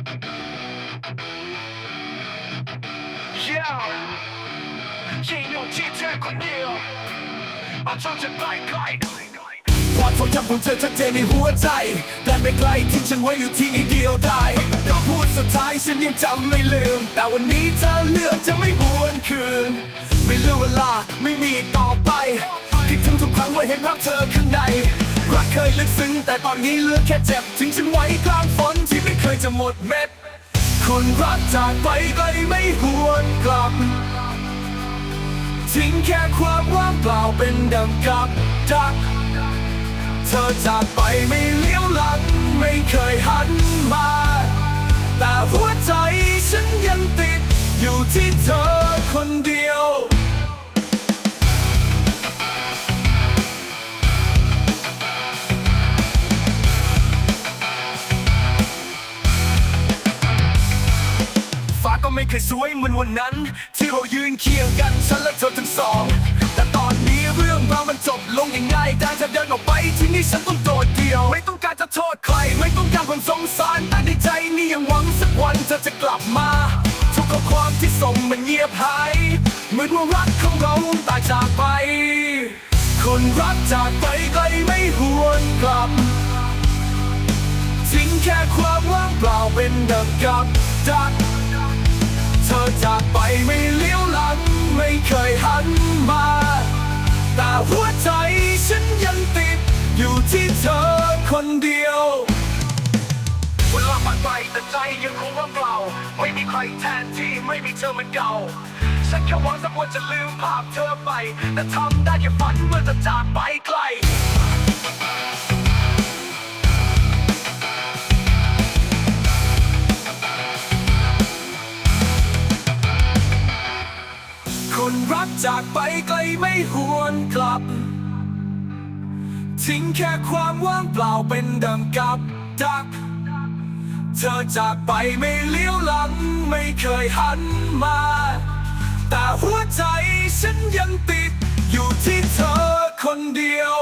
Yeah ยิ่งอยู่ที่เธอคนเดียวอาจนจะไปไกลความทรงจำของเธอชัดเจนในหัวใจแต่ไม่ไกลทิ้งฉันไว้อยู่ที่นี่เดียวได้คำพูดสุดท้ายฉันยังจำไม่ลืม แต่วันนี้เธอเลือกจะไม่หวนคืน ไม่เหลือเวลาไม่มีต่อไปคิดถึงทุกครั้งว่าเห็นภาพเธอข้างในรักเคยลึกซึ้งแต่ตอนนี้เลือกแค่เจ็บทิ้งฉันไว้กลางฝนที่ จะหมดเม็ด คนรักจากไปไกลไม่หวนกลับ ทิ้งแค่ความว่างเปล่าเป็นดังกับดัก เธอจากไปไม่เลี้ยวหลัง ไม่เคยหันมา แต่หัวใจฉันยังติดอยู่ที่เธอคนเดียว ไม่เคยสวยเหมือนวันนั้น ที่เรายืนเคียงกันฉันและเธอทั้งสอง แต่ตอนนี้เรื่องราวมันจบลงอย่างง่ายด้เธอเดินออกไปที่นี่ฉันต้องโดดเดี่ยว ไม่ต้องการจะโทษใคร ไม่ต้องการความสงสารแต่ในใจนี่ยังหวังสักวันเธอจะกลับมา ทุกข้อความที่ส่งมันเงียบหายเหมือนว่ารักของเราตายจากไป คนรักจากไปไกลไม่หวนกลับทิ้งแค่ความว่างเปล่าเป็นดังกับดัก อจากไปไม่เลี้ยวหลัง ไม่เคยหันมา แต่หัวใจฉันยังติด อยู่ที่เธอคนเดียว เวลาผ่านไปแต่ใจยังคงว่างเปล่า ไม่มีใครแทนที่ไม่มีเธอเหมือนเก่าฉันแค่หวังสักวันจะลืมภาพเธอไป แต่ทำได้แค่ฝันเมื่อเธอจากไปไกล คนรักจากไปไกลไม่หวนกลับ ทิ้งแค่ความว่างเปล่าเป็นดังกับดัก เธอจากไปไม่เลี้ยวหลังไม่เคยหันมา แต่หัวใจฉันยังติดอยู่ที่เธอคนเดียว